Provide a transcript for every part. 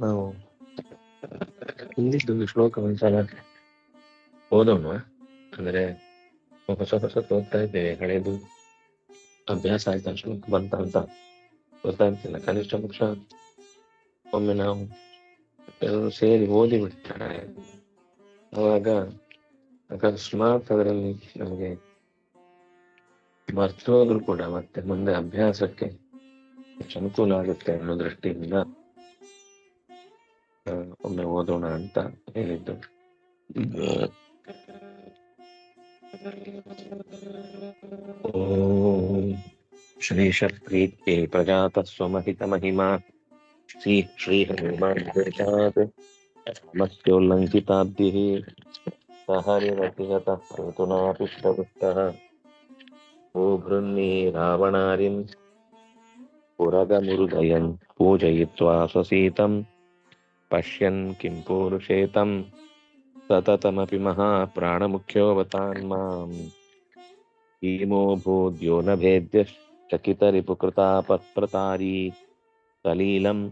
ನಾವು ಹಿಂದಿದ್ದು ಶ್ಲೋಕ ಒಂದ್ಸಲ ಓದೋಣ. ಅಂದ್ರೆ ಹೊಸ ಹೊಸ ಓದ್ತಾ ಇದ್ದೇವೆ. ಹಳೆಯದು ಅಭ್ಯಾಸ ಆಯ್ತಾ ಶ್ಲೋಕ ಬಂತ ಅಂತ ಗೊತ್ತಾಗ್ತಿಲ್ಲ ಕನಿಷ್ಠ ಪಕ್ಷ ಒಮ್ಮೆ ನಾವು ಎಲ್ಲರೂ ಸೇರಿ ಓದಿ ಬಿಡ್ತಾರೆ. ಅವಾಗ ಅಕಸ್ಮಾತ್ ಅದರಲ್ಲಿ ನಮಗೆ ಮರ್ತೋದ್ರು ಕೂಡ ಮತ್ತೆ ಮುಂದೆ ಅಭ್ಯಾಸಕ್ಕೆ ಹೆಚ್ಚು ಅನುಕೂಲ ಆಗುತ್ತೆ ಅನ್ನೋ ದೃಷ್ಟಿಯಿಂದ ಆ, ಒಮ್ಮೆ ಓದೋಣ ಅಂತ ಹೇಳಿದ್ದು. ಓಂ ಶ್ರೀಶಪ್ರೀತ್ಯೈ ಪ್ರಜಾತ ಸ್ವಮಹಿತಮಹಿಮಾ ಶ್ರೀ ಶ್ರೀಹನುಮಾನ್ ಮತ್ಯೋಲ್ಲಂಘಿತಾಬ್ಧಿः ಸಹರಿರತಿಗತः ಋತುನಾಪಿಷ್ಟವೃತ್ತः ओ भृन्मे रावणारिं पुरगमुरुदयन् पूजयित्वा स्वसीतं। पश्यन् किं पूरुषेतं। सततमपि महाप्राणमुख्योऽवतान् माम्। भूद्यो न भेद्यश्चकितरिपुकृतापत्प्रतारी सलीलं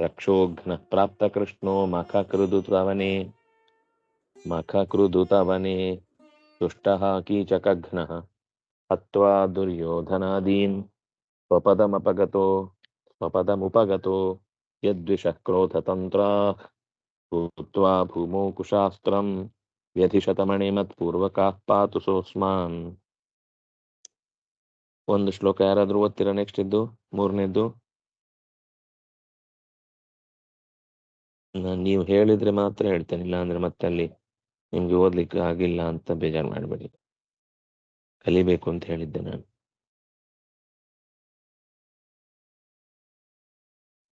रक्षोघ्नः प्राप्तकृष्णो मखकृदुतवने। मखकृदुतवने। तुष्टः कीचकघ्नः ಹತ್ವಾ ದುರ್ಯೋಧನಾದೀನ್ ಸ್ವಪದಮಪಗತೋ ಸ್ವಪದಮುಪಗತೋ ಕ್ರೋಧ ತಂತ್ರ ಭೂತ್ವಾ ಭೂಮೋ ಕುಶಾಸ್ತ್ರಂ ವ್ಯಧಿಶತಮಣಿಮತ್ಪೂರ್ವಕಾಃ ಪಾತು ಸೋಸ್ಮಾನ್ ಒಂದು ಶ್ಲೋಕ ಯಾರಾದ್ರೂ ಓದ್ತೀರಾ ನೆಕ್ಸ್ಟ್ ಇದ್ದು, ಮೂರನೇದ್ದು? ನೀವು ಹೇಳಿದ್ರೆ ಮಾತ್ರ ಹೇಳ್ತೇನೆ ಇಲ್ಲ ಅಂದ್ರೆ ಮತ್ತೆ ಅಲ್ಲಿ ನಿಮ್ಗೆ ಓದ್ಲಿಕ್ಕೆ ಆಗಿಲ್ಲ ಅಂತ ಬೇಜಾರು ಮಾಡಬೇಡಿ. ಕಲಿಬೇಕು ಅಂತ ಹೇಳಿದ್ದೆ ನಾನು.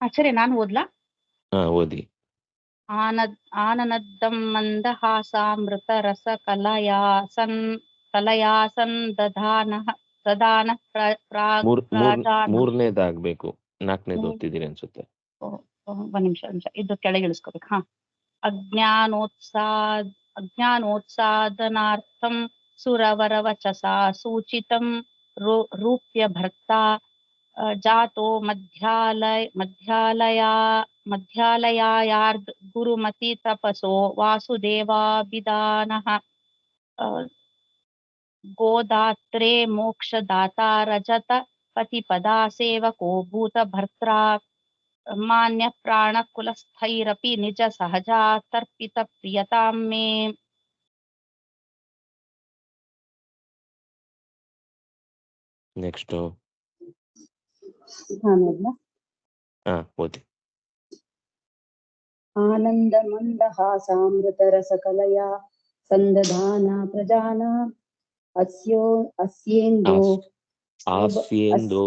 ಆಚಾರ್ಯ ನಾನು ಓದ್ಲಾ? ಹಾ ಓದಿ. ಆನನದ್ದಂ ಮಂದಹಾಸಾಮೃತ ರಸ ಕಲಯಾಸನ್ ಕಲಯಾಸನ್ ದಧಾನ ಸದಾನ ಮೂರನೇದಾಗ್ಬೇಕು. ನಾಲ್ಕನೇದು ಓದ್ತಿದ್ದೀರಿ ಅನ್ಸುತ್ತೆ. ಒಂದ್ ನಿಮಿಷ ನಿಮಿಷ. ಇದು ಕೆಳಗೆ ಇಳಿಸ್ಕೋಬೇಕು ಹಾ. ಅಜ್ಞಾನೋತ್ಸಾದ ಅಜ್ಞಾನೋತ್ಸಾದನಾರ್ಥಂ सुरवरवचसा सूचित रूप्य भर्ता जातो मध्यालय, मध्यालया मध्यालयायार्ध गुरुमति तपसो वासुदेवाभिदानः गोदात्रे मोक्षदाता रजत पतिपदा सेवको भूतभर्त्रा, मान्यप्राणकुलस्थैरपि निजसहजातर्पितप्रियतां मे। నెక్స్ట్ పోతే. ఆనందమందహాసామృతరసకలయా సందధాన ప్రజానా అస్యో అస్యేందో ఆస్యేందో.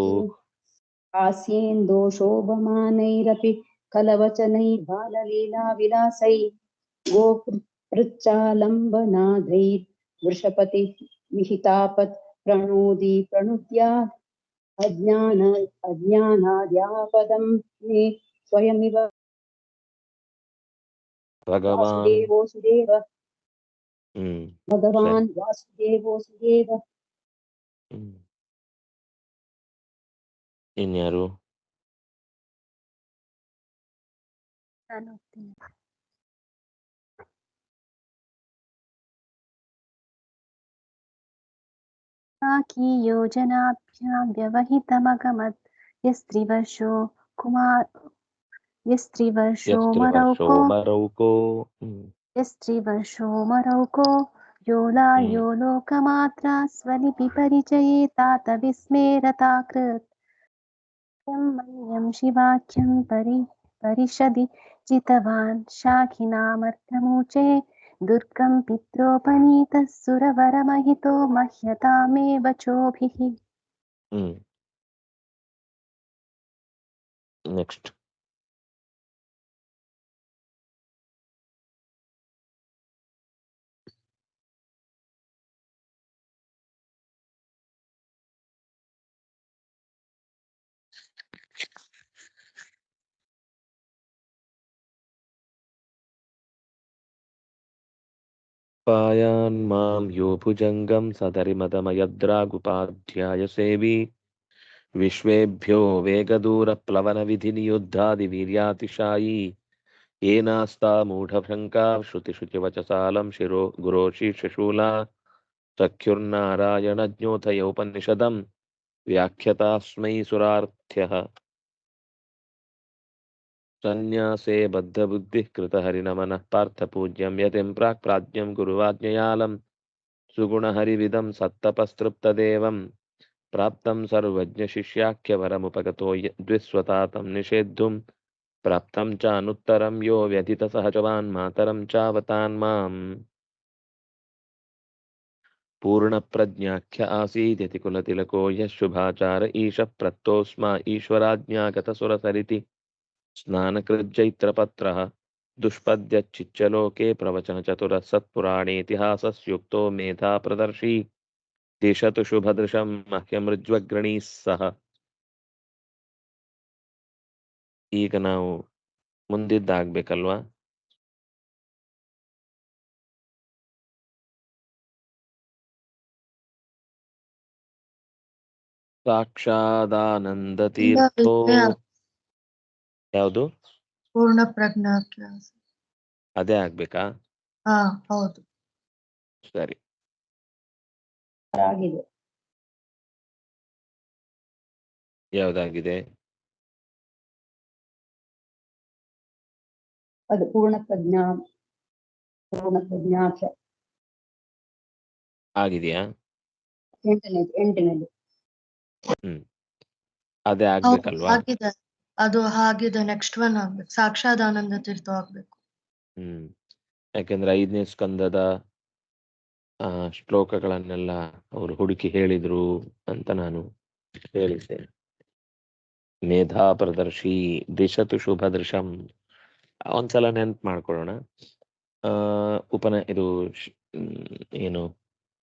ఆస్యేందో శోభమానైరపి కలవచనై బాలలీలా విలాసై గోపృచ్చాలంబనాధైర్ వృషపతి విహితాపత్ अस्येन्दो आस्- आस्येन्दो आस्येन्दो शोभमानैरपि कलवचनैर्बाललीलाविलासै गोपृच्छालम्बनादैर् वृषपति विहितापत् प्रणोदी प्रणुद्या अज्ञान अज्ञानाद्यापदं मे स्वयमिव ಭಗವಾನ್ वासुदेवोऽसुदेव ಹ್ಮ್ भगवान् वासुदेवोऽसुदेव ಹ್ಮ್ ಇನ್ಯಾರು ನಾನು ಹೋಗ್ತೀನಿ की योजनाभ्यां व्यवहितमगमत्। यस्त्रिवर्षो कुमार यस्त्रिवर्षो मरौको। मरौको। यस्त्रिवर्षो मरौको। हम्म। योलायो हम्म। लोकमात्रा स्वलिपि परिचये तात विस्मेरताकृत्। मन्यं शिवाख्यं परि परिषदि जितवान् शाखिनामर्थमुचे। दुर्गं पित्रोपनीतः सुरवरमहितो मह्यतामेव चोभिः। పాయాన్మాం యోభుజంగం సదరిమదమయద్రాగుపాధ్యాయ సేవి విశ్వేభ్యో వేగదూర ప్లవన విధి నియుద్ధాది వీర్యాతిశాయి ఏనాస్తా మూఢభంకా శృతిశుచివచసాలం శిరో గురోషి శిశూల సఖ్యుర్నారాయణజ్ఞోథయోపనిషదం వ్యాఖ్యతాస్మై సురార్థ్య සඤ්ඤාසේ බද්ධ බුද්ධි කృత හරි නමනः පාර්ථ පූජ්‍යම් යතෙන් ප්‍රාක් ප්‍රාඥම් ගුරුවාඥයාලම් සුගුණ හරි විදම් සත්තපස්තෘප්ත දේවම් ප්‍රාප්තම් සර්වඥ ශිෂ්‍යාක්‍ය වරමුපගතෝ ද්විස්වතා තම් නිෂේද්ධුම් ප්‍රාප්තම් චානුත්තරම් යෝ ව්‍යතිත සහජවාන් මාතරම් චාවතාන් මාම් පූර්ණ ප්‍රඥාක්‍ය ආසීදති කුලතිලකෝ යශුභාචාර ඊශ ප්‍රත්තෝස්මා ඊශ්වරාඥාගත සුරසරිති स्नानकृज्जैत्रपत्रः दुष्पद्यच्चिच्चलोके प्रवचनचतुरः सत्पुराणेतिहासस्युक्तो मेधा प्रदर्शी दिशतु शुभदृशं मह्यमृज्वग्रणीः सह ಈಗ ನಾವು ಮುಂದಿದ್ದಾಗ್ಬೇಕಲ್ವಾ ಸಾಕ್ಷಾದಾನಂದ ತೀರ್ಥೋ ಯಾವುದು? ಪೂರ್ಣ ಪ್ರಜ್ಞಾಖ್ಯ ಅದೇ ಆಗ್ಬೇಕಾ? ಹಾ ಹೌದು. ಸರಿ. ಆಗಿದೆ. ಯಾವ್ದಾಗಿದೆ? ಅದು ಪೂರ್ಣ ಪ್ರಜ್ಞಾ ಪೂರ್ಣ ಪ್ರಜ್ಞಾ ಆಗಿದೆಯಾ? ಎಂಟನೇದು ಎಂಟನೇದು. ಅದೇ ಹೌದು ಆಗ್ಬೇಕಲ್ವಾ? ಆಗಿದೆ. ಅದು ಹಾಗಿದೆ ನೆಕ್ಸ್ಟ್ ಒನ್ ಆಗ್ಬೇಕು. ಸಾಕ್ಷಾತ್ ಆನಂದ ತೀರ್ಥ ಆಗ್ಬೇಕು. ಹ್ಮ್. ಯಾಕಂದ್ರೆ ಐದನೇ ಸ್ಕಂದದ, ಆ, ಶ್ಲೋಕಗಳನ್ನೆಲ್ಲ ಅವರು ಹುಡುಕಿ ಹೇಳಿದ್ರು ಅಂತ ನಾನು ಹೇಳಿದ್ದೆ ಮೇಧಾ ಪ್ರದರ್ಶಿ, ದಿಶತು ಶುಭ ದೃಶಂ ಒಂದ್ಸಲ ನೆನ್ಪ್ ಮಾಡ್ಕೊಳ್ಳೋಣ. ಆ, ಉಪನ, ಇದು ಏನು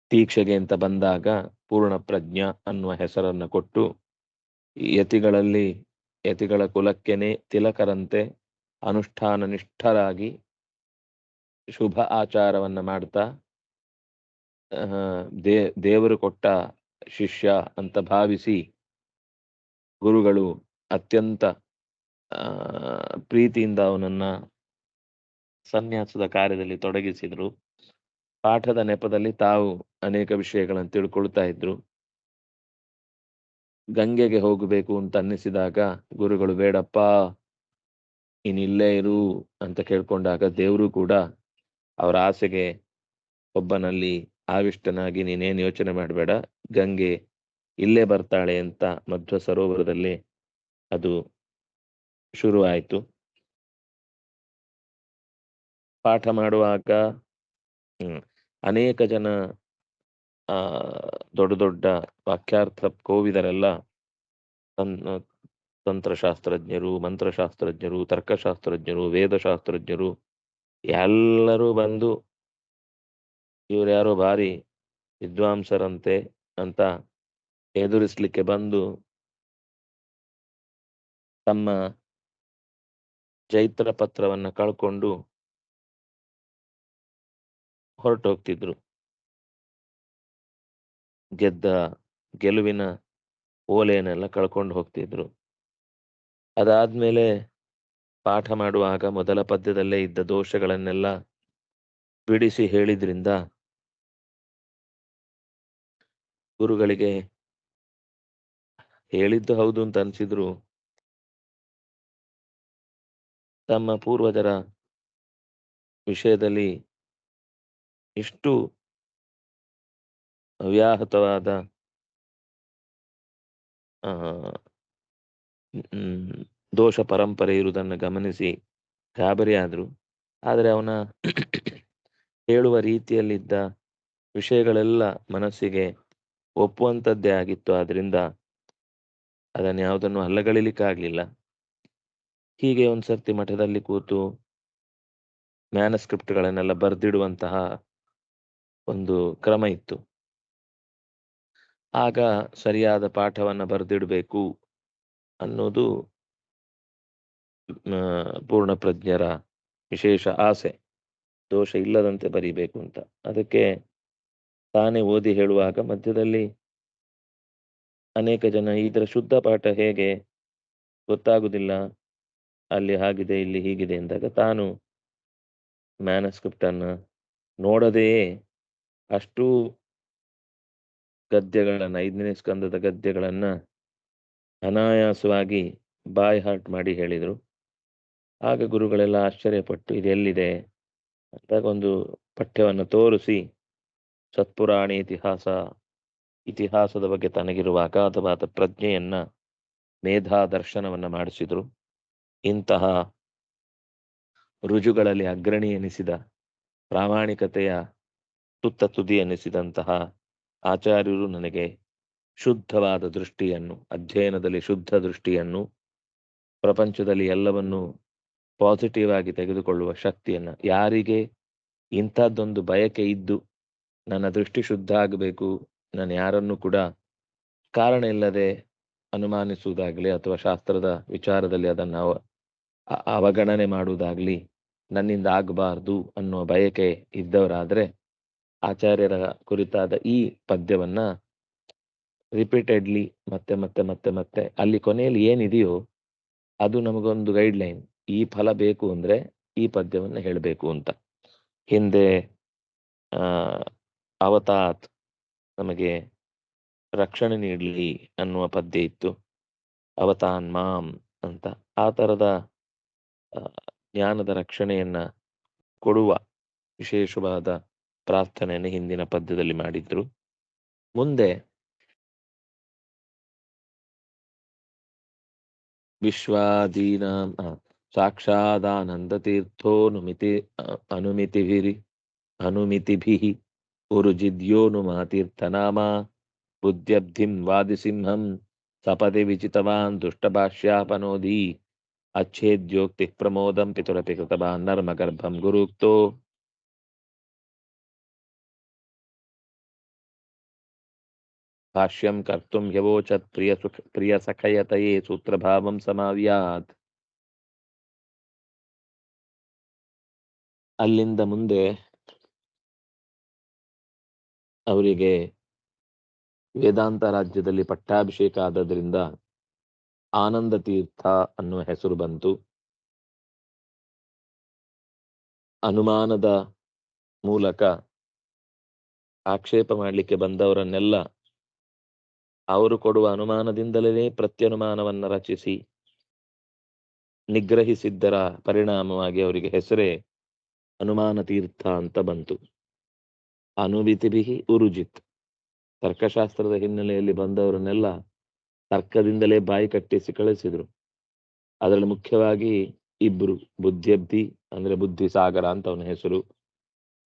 ತೀಕ್ಷೆಗೆ ಅಂತ ಬಂದಾಗ ಪೂರ್ಣ ಪ್ರಜ್ಞಾ ಅನ್ನುವ ಹೆಸರನ್ನ ಕೊಟ್ಟು, ಯತಿಗಳಲ್ಲಿ ಯತಿಗಳ ಕುಲಕ್ಕೆನೆ ತಿಲಕರಂತೆ ಅನುಷ್ಠಾನ ನಿಷ್ಠರಾಗಿ ಶುಭ ಆಚಾರವನ್ನ ಮಾಡ್ತಾ ದೇ, ದೇವರು ಕೊಟ್ಟ ಶಿಷ್ಯ ಅಂತ ಭಾವಿಸಿ ಗುರುಗಳು ಅತ್ಯಂತ ಪ್ರೀತಿಯಿಂದ ಅವನನ್ನ ಸನ್ಯಾಸದ ಕಾರ್ಯದಲ್ಲಿ ತೊಡಗಿಸಿದ್ರು. ಪಾಠದ ನೆಪದಲ್ಲಿ ತಾವು ಅನೇಕ ವಿಷಯಗಳನ್ನು ತಿಳ್ಕೊಳ್ತಾ ಇದ್ರು. ಗಂಗೆಗೆ ಹೋಗಬೇಕು ಅಂತ ಅನ್ನಿಸಿದಾಗ ಗುರುಗಳು, ಬೇಡಪ್ಪ ಇಲ್ಲೇ ಇರು ಅಂತ ಕೇಳ್ಕೊಂಡಾಗ ದೇವರು ಕೂಡ ಅವರ ಆಸೆಗೆ ಒಬ್ಬನಲ್ಲಿ ಆವಿಷ್ಟನಾಗಿ, ನೀನೇನು ಯೋಚನೆ ಮಾಡಬೇಡ, ಗಂಗೆ ಇಲ್ಲೇ ಬರ್ತಾಳೆ ಅಂತ ಮಧ್ವ ಸರೋವರದಲ್ಲಿ ಅದು ಶುರು ಆಯಿತು ಪಾಠ ಮಾಡುವಾಗ ಅನೇಕ ಜನ ದೊಡ್ಡ ದೊಡ್ಡ ವಾಕ್ಯಾರ್ಥ ಕೋವಿದರೆಲ್ಲ ತನ್ ತಂತ್ರಶಾಸ್ತ್ರಜ್ಞರು, ಮಂತ್ರಶಾಸ್ತ್ರಜ್ಞರು, ತರ್ಕಶಾಸ್ತ್ರಜ್ಞರು, ವೇದಶಾಸ್ತ್ರಜ್ಞರು ಎಲ್ಲರೂ ಬಂದು ಇವರ್ಯಾರು ಯಾರೋ ಭಾರಿ ವಿದ್ವಾಂಸರಂತೆ ಅಂತ ಎದುರಿಸ್ಲಿಕ್ಕೆ ಬಂದು ತಮ್ಮ ಚೈತ್ರ ಪತ್ರವನ್ನ ಕಳ್ಕೊಂಡು ಹೊರಟೋಗ್ತಿದ್ರು. ಗೆದ್ದ ಗೆಲುವಿನ ಓಲೆಯನ್ನೆಲ್ಲ ಕಳ್ಕೊಂಡು ಹೋಗ್ತಿದ್ರು. ಅದಾದ್ಮೇಲೆ ಪಾಠ ಮಾಡುವಾಗ ಮೊದಲ ಪದ್ಯದಲ್ಲೇ ಇದ್ದ ದೋಷಗಳನ್ನೆಲ್ಲ ಬಿಡಿಸಿ ಹೇಳಿದ್ರಿಂದ ಗುರುಗಳಿಗೆ ಹೇಳಿದ್ದು ಹೌದು ಅಂತ ಅನ್ಸಿದ್ರು. ತಮ್ಮ ಪೂರ್ವಜರ ವಿಷಯದಲ್ಲಿ ಇಷ್ಟು ಅವ್ಯಾಹತವಾದ ಆ, ದೋಷ ಪರಂಪರೆ ಇರುವುದನ್ನು ಗಮನಿಸಿ ಗಾಬರಿಯಾದರು ಆದರೆ. ಅವನ ಹೇಳುವ ರೀತಿಯಲ್ಲಿದ್ದ ವಿಷಯಗಳೆಲ್ಲ ಮನಸ್ಸಿಗೆ ಒಪ್ಪುವಂಥದ್ದೇ ಆಗಿತ್ತು. ಆದ್ರಿಂದ ಅದನ್ನು ಯಾವುದನ್ನು ಅಲ್ಲಗಳಿಲಿಕ್ಕಾಗಲಿಲ್ಲ. ಹೀಗೆ ಒಂದ್ಸರ್ತಿ ಮಠದಲ್ಲಿ ಕೂತು ಮ್ಯಾನಸ್ಕ್ರಿಪ್ಟ್ಗಳನ್ನೆಲ್ಲ ಬರೆದಿಡುವಂತಹ ಒಂದು ಕ್ರಮ ಇತ್ತು. ಆಗ ಸರಿಯಾದ ಪಾಠವನ್ನು ಬರೆದಿಡಬೇಕು ಅನ್ನೋದು ಪೂರ್ಣ ಪ್ರಜ್ಞರ ವಿಶೇಷ ಆಸೆ. ದೋಷ ಇಲ್ಲದಂತೆ ಬರೀಬೇಕು ಅಂತ. ಅದಕ್ಕೆ ತಾನೇ ಓದಿ ಹೇಳುವಾಗ ಮಧ್ಯದಲ್ಲಿ ಅನೇಕ ಜನ ಇದರ ಶುದ್ಧ ಪಾಠ ಹೇಗೆ ಗೊತ್ತಾಗುವುದಿಲ್ಲ ಅಲ್ಲಿ ಹಾಗಿದೆ, ಇಲ್ಲಿ ಹೀಗಿದೆ ಅಂದಾಗ ತಾನು ಮ್ಯಾನಸ್ಕ್ರಿಪ್ಟನ್ನು ನೋಡದೆಯೇ ಅಷ್ಟು ಗದ್ಯಗಳನ್ನ, ಐದನೇ ಸ್ಕಂದದ ಗದ್ಯಗಳನ್ನ ಅನಾಯಾಸವಾಗಿ ಬಾಯ್ ಹಾರ್ಟ್ ಮಾಡಿ ಹೇಳಿದರು. ಆಗ ಗುರುಗಳೆಲ್ಲ ಆಶ್ಚರ್ಯಪಟ್ಟು ಇದೆಲ್ಲಿದೆ ಅಂತ ಒಂದು ಪಠ್ಯವನ್ನು ತೋರಿಸಿ, ಸತ್ಪುರಾಣಿ ಇತಿಹಾಸ, ಇತಿಹಾಸದ ಬಗ್ಗೆ ತನಗಿರುವ ಅಗಾಧವಾದ ಪ್ರಜ್ಞೆಯನ್ನ, ಮೇಧಾ ದರ್ಶನವನ್ನ ಮಾಡಿಸಿದ್ರು. ಇಂತಹ ರುಜುಗಳಲ್ಲಿ ಅಗ್ರಣಿ ಎನಿಸಿದ, ಪ್ರಾಮಾಣಿಕತೆಯ ತುತ್ತ ತುದಿ ಎನಿಸಿದಂತಹ ಆಚಾರ್ಯರು ನನಗೆ ಶುದ್ಧವಾದ ದೃಷ್ಟಿಯನ್ನು, ಅಧ್ಯಯನದಲ್ಲಿ ಶುದ್ಧ ದೃಷ್ಟಿಯನ್ನು, ಪ್ರಪಂಚದಲ್ಲಿ ಎಲ್ಲವನ್ನು ಪಾಸಿಟಿವ್ ಆಗಿ ತೆಗೆದುಕೊಳ್ಳುವ ಶಕ್ತಿಯನ್ನ, ಯಾರಿಗೆ ಇಂಥದ್ದೊಂದು ಬಯಕೆ ಇದ್ದು ನನ್ನ ದೃಷ್ಟಿ ಶುದ್ಧ ಆಗಬೇಕು, ನಾನು ಯಾರನ್ನು ಕೂಡ ಕಾರಣ ಇಲ್ಲದೆ ಅನುಮಾನಿಸುವುದಾಗಲಿ ಅಥವಾ ಶಾಸ್ತ್ರದ ವಿಚಾರದಲ್ಲಿ ಅದನ್ನು ಅವ ಅವಗಣನೆ ಮಾಡುವುದಾಗಲಿ ನನ್ನಿಂದ ಆಗಬಾರ್ದು ಅನ್ನುವ ಬಯಕೆ ಇದ್ದವರಾದ್ರೆ ಆಚಾರ್ಯರ ಕುರಿತಾದ ಈ ಪದ್ಯವನ್ನ ರಿಪೀಟೆಡ್ಲಿ ಮತ್ತೆ ಮತ್ತೆ ಮತ್ತೆ ಮತ್ತೆ ಅಲ್ಲಿ ಕೊನೆಯಲ್ಲಿ ಏನಿದೆಯೋ ಅದು ನಮಗೊಂದು ಗೈಡ್ ಲೈನ್ ಈ ಫಲ ಬೇಕು ಅಂದ್ರೆ ಈ ಪದ್ಯವನ್ನು ಹೇಳಬೇಕು ಅಂತ. ಹಿಂದೆ ಅವತಾತ್ ನಮಗೆ ರಕ್ಷಣೆ ನೀಡಲಿ ಅನ್ನುವ ಪದ್ಯ ಇತ್ತು. ಅವತಾನ್ ಮಾಂ ಅಂತ. ಆ ತರದ ಜ್ಞಾನದ ರಕ್ಷಣೆಯನ್ನ ಕೊಡುವ ವಿಶೇಷವಾದ ಪ್ರಾರ್ಥನೆಯನ್ನು ಹಿಂದಿನ ಪದ್ಯದಲ್ಲಿ ಮಾಡಿದ್ರು ಮುಂದೆ ವಿಶ್ವಾದೀನಾಂ ಆ, ಸಾಕ್ಷಾದಾನಂದತೀರ್ಥೋನುಮಿತಿ ಅ- ಅನುಮಿತಿಭಿರಿ ಅನುಮಿತಿಭಿಃ ಉರುಜಿದ್ಯೋನುಮಾತೀರ್ಥನಾಮ ಬುದ್ಧ್ಯಬ್ಧಿಂ ವಾದಿಸಿಂಹಂ ಸಪದಿ ವಿಚಿತವಾನ್ ದುಷ್ಟಭಾಷ್ಯಾಪನೋದಿ अच्छेद्योक्तिः प्रमोदं पितुरपि कृतवान् नर्मगर्भं गुरुक्तो भाष्यं कर्तुं ह्यवोचत् प्रियसुख प्रियसखयतये सूत्रभावं समाव्यात् ಅಲ್ಲಿಂದ ಮುಂದೆ ಅವರಿಗೆ ವೇದಾಂತ ರಾಜ್ಯದಲ್ಲಿ ಪಟ್ಟಾಭಿಷೇಕ ಆದದ್ರಿಂದ ಆನಂದ ತೀರ್ಥ ಅನ್ನುವ ಹೆಸರು ಬಂತು ಅನುಮಾನದ ಮೂಲಕ ಆಕ್ಷೇಪ ಮಾಡಲಿಕ್ಕೆ ಬಂದವರನ್ನೆಲ್ಲ ಅವರು ಕೊಡುವ ಅನುಮಾನದಿಂದಲೇ ಪ್ರತ್ಯನುಮಾನವನ್ನ ರಚಿಸಿ. ನಿಗ್ರಹಿಸಿದ್ದರ ಪರಿಣಾಮವಾಗಿ ಅವರಿಗೆ ಹೆಸರೇ ಅನುಮಾನ ತೀರ್ಥ ಅಂತ ಬಂತು. ಅನುಬಿತಿಬಿಹಿ ಉರುಜಿತ್. ತರ್ಕಶಾಸ್ತ್ರದ ಹಿನ್ನೆಲೆಯಲ್ಲಿ ಬಂದವರನ್ನೆಲ್ಲ ತರ್ಕದಿಂದಲೇ ಬಾಯಿ ಕಟ್ಟಿಸಿ ಕಳಿಸಿದ್ರು. ಅದರಲ್ಲಿ ಮುಖ್ಯವಾಗಿ ಇಬ್ರು, ಬುದ್ಧಿಯಬ್ಧಿ ಅಂದ್ರೆ ಬುದ್ಧಿ ಸಾಗರ ಅಂತ ಅವನ ಹೆಸರು.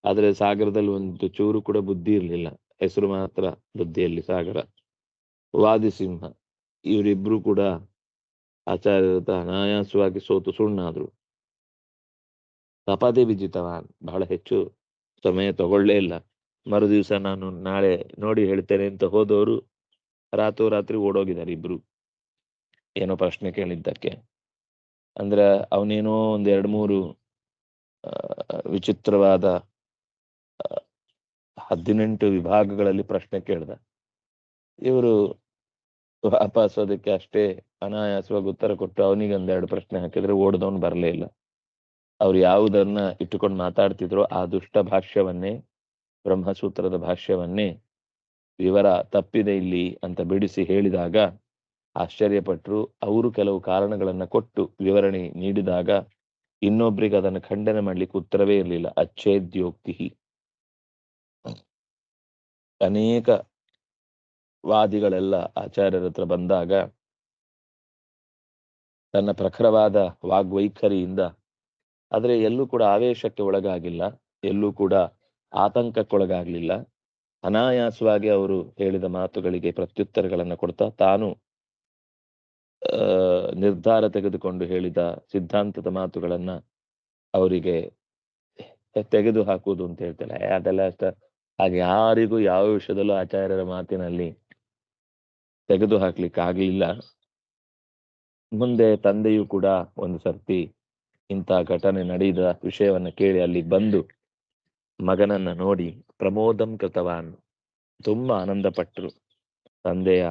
ಆದ್ರೆ ಸಾಗರದಲ್ಲಿ ಒಂದು ಚೂರು ಕೂಡ ಬುದ್ಧಿ ಇರಲಿಲ್ಲ. ಹೆಸರು ಮಾತ್ರ ಬುದ್ಧಿಯಲ್ಲಿ ಸಾಗರ. ವಾದಿಸಿಂಹ. ಇವರಿಬ್ರು ಕೂಡ ಆಚಾರ್ಯರ ಅನಾಯಾಸವಾಗಿ ಸೋತು ಸುಣ್ಣಾದ್ರು ತಪಾದೆ ವಿಜಿತವಾನ್, ಬಹಳ ಹೆಚ್ಚು ಸಮಯ ತಗೊಳ್ಳೇ ಇಲ್ಲ. ಮರು ದಿವಸ ನಾನು ನಾಳೆ ನೋಡಿ ಹೇಳ್ತೇನೆ ಅಂತ ಹೋದವರು ರಾತ್ರೋರಾತ್ರಿ ಓಡೋಗಿದ್ದಾರೆ ಇಬ್ರು. ಏನೋ ಪ್ರಶ್ನೆ ಕೇಳಿದ್ದಕ್ಕೆ. ಅಂದ್ರೆ ಅವನೇನೋ ಒಂದ್ ಎರಡ್ ಮೂರು ವಿಚಿತ್ರವಾದ ಹದಿನೆಂಟು ವಿಭಾಗಗಳಲ್ಲಿ ಪ್ರಶ್ನೆ ಕೇಳ್ದ. ಇವರು ವಾಪಸ್ ಅದಕ್ಕೆ ಅಷ್ಟೇ ಅನಾಯಾಸವಾಗಿ ಉತ್ತರ ಕೊಟ್ಟು ಅವನಿಗೆ ಒಂದೆರಡು ಪ್ರಶ್ನೆ ಹಾಕಿದ್ರೆ ಓಡದವನು ಬರಲೇ ಇಲ್ಲ. ಅವ್ರು ಯಾವುದನ್ನ ಇಟ್ಟುಕೊಂಡು ಮಾತಾಡ್ತಿದ್ರೋ ಆ ದುಷ್ಟ ಭಾಷ್ಯವನ್ನೇ, ಬ್ರಹ್ಮಸೂತ್ರದ ಭಾಷ್ಯವನ್ನೇ ವಿವರ ತಪ್ಪಿದೆ ಇಲ್ಲಿ ಅಂತ ಬಿಡಿಸಿ ಹೇಳಿದಾಗ ಆಶ್ಚರ್ಯಪಟ್ಟರು ಅವರು ಕೆಲವು ಕಾರಣಗಳನ್ನ ಕೊಟ್ಟು ವಿವರಣೆ ನೀಡಿದಾಗ ಇನ್ನೊಬ್ಬರಿಗೆ ಅದನ್ನು ಖಂಡನೆ ಮಾಡ್ಲಿಕ್ಕೆ ಉತ್ತರವೇ ಇರಲಿಲ್ಲ. ಅಚ್ಛೇದ್ಯೋಕ್ತಿ ಅನೇಕ ವಾದಿಗಳೆಲ್ಲ ಆಚಾರ್ಯರ ಹತ್ರ ಬಂದಾಗ ತನ್ನ ಪ್ರಖರವಾದ ವಾಗ್ವೈಖರಿಯಿಂದ, ಆದರೆ ಎಲ್ಲೂ ಕೂಡ ಆವೇಶಕ್ಕೆ ಒಳಗಾಗಿಲ್ಲ, ಎಲ್ಲೂ ಕೂಡ ಆತಂಕಕ್ಕೊಳಗಾಗಲಿಲ್ಲ. ಅನಾಯಾಸವಾಗಿ ಅವರು ಹೇಳಿದ ಮಾತುಗಳಿಗೆ ಪ್ರತ್ಯುತ್ತರಗಳನ್ನು ಕೊಡ್ತಾ ತಾನು ನಿರ್ಧಾರ ತೆಗೆದುಕೊಂಡು ಹೇಳಿದ ಸಿದ್ಧಾಂತದ ಮಾತುಗಳನ್ನ ಅವರಿಗೆ ತೆಗೆದು ಹಾಕುವುದು ಅಂತ ಹೇಳ್ತಾರೆ ಅದೆಲ್ಲ ಅಷ್ಟ. ಹಾಗೆ ಯಾರಿಗೂ ಯಾವ ವಿಷಯದಲ್ಲೂ ಆಚಾರ್ಯರ ಮಾತಿನಲ್ಲಿ ತೆಗೆದು ಹಾಕ್ಲಿಕ್ಕೆ ಆಗ್ಲಿಲ್ಲ. ಮುಂದೆ ತಂದೆಯು ಕೂಡ ಒಂದು ಸರ್ತಿ ಇಂತಹ ಘಟನೆ ನಡೆದ ವಿಷಯವನ್ನ ಕೇಳಿ ಅಲ್ಲಿ ಬಂದು ಮಗನನ್ನ ನೋಡಿ ಪ್ರಮೋದಂ ಕೃತವಾನ್. ತುಂಬಾ ಆನಂದ ಪಟ್ಟರು ತಂದೆಯ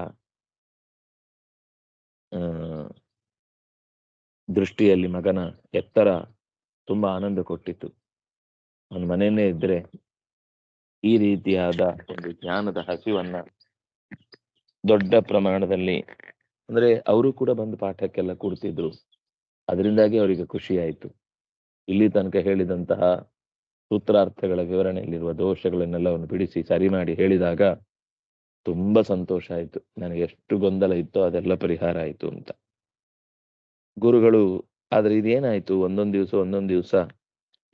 ದೃಷ್ಟಿಯಲ್ಲಿ ಮಗನ ಎತ್ತರ ತುಂಬಾ ಆನಂದ ಕೊಟ್ಟಿತ್ತು. ಅವನ ಮನೆಯೇ ಇದ್ರೆ ಈ ರೀತಿಯಾದ ಒಂದು ಜ್ಞಾನದ ಹಸಿವನ್ನ ದೊಡ್ಡ ಪ್ರಮಾಣದಲ್ಲಿ. ಅಂದ್ರೆ ಅವರು ಕೂಡ ಬಂದು ಪಾಠಕ್ಕೆಲ್ಲ ಕೂಡ್ತಿದ್ರು. ಅದರಿಂದಾಗಿ ಅವರಿಗೆ ಖುಷಿ ಆಯಿತು. ಇಲ್ಲಿ ತನಕ ಹೇಳಿದಂತಹ ಸೂತ್ರಾರ್ಥಗಳ ವಿವರಣೆಯಲ್ಲಿರುವ ದೋಷಗಳನ್ನೆಲ್ಲವನ್ನು ಬಿಡಿಸಿ ಸರಿ ಮಾಡಿ ಹೇಳಿದಾಗ ತುಂಬಾ ಸಂತೋಷ ಆಯಿತು. ನನಗೆ ಎಷ್ಟು ಗೊಂದಲ ಇತ್ತೋ ಅದೆಲ್ಲ ಪರಿಹಾರ ಆಯಿತು ಅಂತ. ಗುರುಗಳು, ಆದ್ರೆ ಇದೇನಾಯ್ತು? ಒಂದೊಂದು ದಿವಸ ಒಂದೊಂದು ದಿವಸ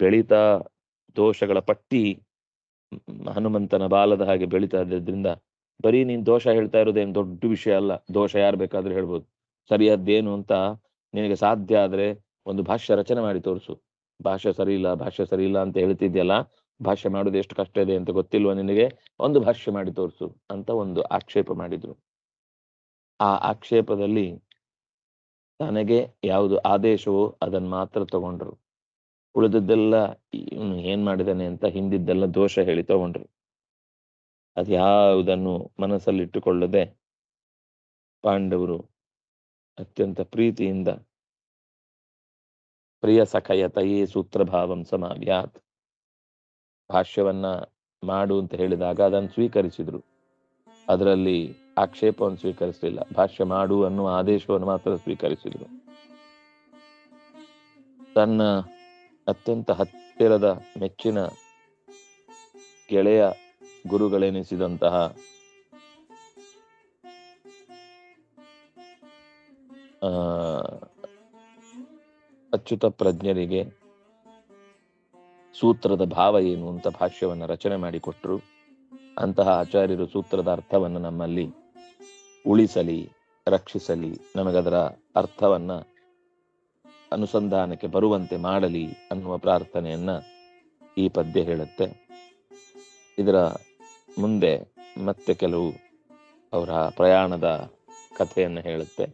ಬೆಳೀತಾ ದೋಷಗಳ ಪಟ್ಟಿ ಹನುಮಂತನ ಬಾಲದ ಹಾಗೆ ಬೆಳೀತಾ ಇದ್ದರಿಂದ ಬರೀ ನೀನ್ ದೋಷ ಹೇಳ್ತಾ ಇರೋದೇನು ದೊಡ್ಡ ವಿಷಯ ಅಲ್ಲ, ದೋಷ ಯಾರು ಬೇಕಾದ್ರೂ ಹೇಳ್ಬೋದು. ಸರಿಯಾದ್ದೇನು ಅಂತ ನಿನಗೆ ಸಾಧ್ಯ ಆದ್ರೆ ಒಂದು ಭಾಷ್ಯ ರಚನೆ ಮಾಡಿ ತೋರಿಸು. ಭಾಷೆ ಸರಿ ಇಲ್ಲ ಭಾಷೆ ಸರಿ ಇಲ್ಲ ಅಂತ ಹೇಳ್ತಿದ್ಯಲ್ಲ ಭಾಷೆ ಮಾಡೋದು ಎಷ್ಟು ಕಷ್ಟ ಇದೆ ಅಂತ ಗೊತ್ತಿಲ್ವಾ ನಿನಗೆ? ಒಂದು ಭಾಷ್ಯ ಮಾಡಿ ತೋರಿಸು ಅಂತ ಒಂದು ಆಕ್ಷೇಪ ಮಾಡಿದ್ರು. ಆ ಆಕ್ಷೇಪದಲ್ಲಿ ತನಗೆ ಯಾವುದು ಆದೇಶವೋ ಅದನ್ನ ಮಾತ್ರ ತಗೊಂಡ್ರು. ಉಳಿದದ್ದೆಲ್ಲ ಏನ್ ಮಾಡಿದಾನೆ ಅಂತ ಹಿಂದಿದ್ದೆಲ್ಲ ದೋಷ ಹೇಳಿ ತಗೊಂಡ್ರು. ಅದ್ಯಾವುದನ್ನು ಮನಸ್ಸಲ್ಲಿಟ್ಟುಕೊಳ್ಳದೆ ಪಾಂಡವರು ಅತ್ಯಂತ ಪ್ರೀತಿಯಿಂದ ಪ್ರಿಯ ಸಖಯತಯೇ ಸೂತ್ರಭಾವಂ ಸಮಾವ್ಯಾತ್. ಭಾಷ್ಯವನ್ನ ಮಾಡು ಅಂತ ಹೇಳಿದಾಗ ಅದನ್ನು ಸ್ವೀಕರಿಸಿದ್ರು. ಅದರಲ್ಲಿ ಆಕ್ಷೇಪವನ್ನು ಸ್ವೀಕರಿಸಲಿಲ್ಲ. ಭಾಷ್ಯ ಮಾಡು ಅನ್ನುವ ಆದೇಶವನ್ನು ಮಾತ್ರ ಸ್ವೀಕರಿಸಿದ್ರು. ತನ್ನ ಅತ್ಯಂತ ಹತ್ತಿರದ ಮೆಚ್ಚಿನ ಗೆಳೆಯ ಗುರುಗಳೆನಿಸಿದಂತಹ ಅಚ್ಯುತ ಪ್ರಜ್ಞರಿಗೆ ಸೂತ್ರದ ಭಾವ ಏನು ಅಂತ ಭಾಷ್ಯವನ್ನು ರಚನೆ ಮಾಡಿಕೊಟ್ರು. ಅಂತಹ ಆಚಾರ್ಯರು ಸೂತ್ರದ ಅರ್ಥವನ್ನು ನಮ್ಮಲ್ಲಿ ಉಳಿಸಲಿ, ರಕ್ಷಿಸಲಿ ನಮಗದರ ಅರ್ಥವನ್ನ ಅನುಸಂಧಾನಕ್ಕೆ ಬರುವಂತೆ ಮಾಡಲಿ ಅನ್ನುವ ಪ್ರಾರ್ಥನೆಯನ್ನ ಈ ಪದ್ಯ ಹೇಳುತ್ತೆ. ಇದರ ಮುಂದೆ ಮತ್ತೆ ಕೆಲವು ಅವರ ಪ್ರಯಾಣದ ಕಥೆಯನ್ನು ಹೇಳುತ್ತೆ.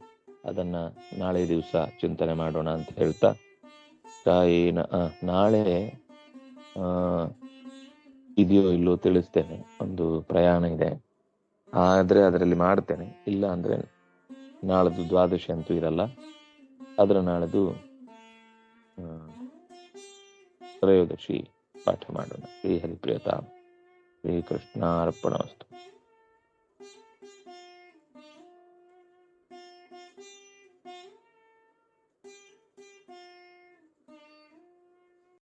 ಅದನ್ನ ನಾಳೆ ದಿವಸ ಚಿಂತನೆ ಮಾಡೋಣ ಅಂತ ಹೇಳ್ತಾ, ಕಾಯಿನ ನಾಳೆ ಇದೆಯೋ ಇಲ್ಲೋ ತಿಳಿಸ್ತೇನೆ. ಒಂದು ಪ್ರಯಾಣ ಇದೆ. ಆದರೆ ಅದರಲ್ಲಿ ಮಾಡ್ತೇನೆ. ಇಲ್ಲ ಅಂದ್ರೆ ನಾಳದು ದ್ವಾದಶಿ ಅಂತೂ ಇರಲ್ಲ. ಅದರ ನಾಳದು ತ್ರಯೋದಶಿ ಪಾಠ ಮಾಡೋಣ. ಶ್ರೀ ಹರಿಪ್ರಿಯತಾ. श्रीकृष्णार्पणस्तु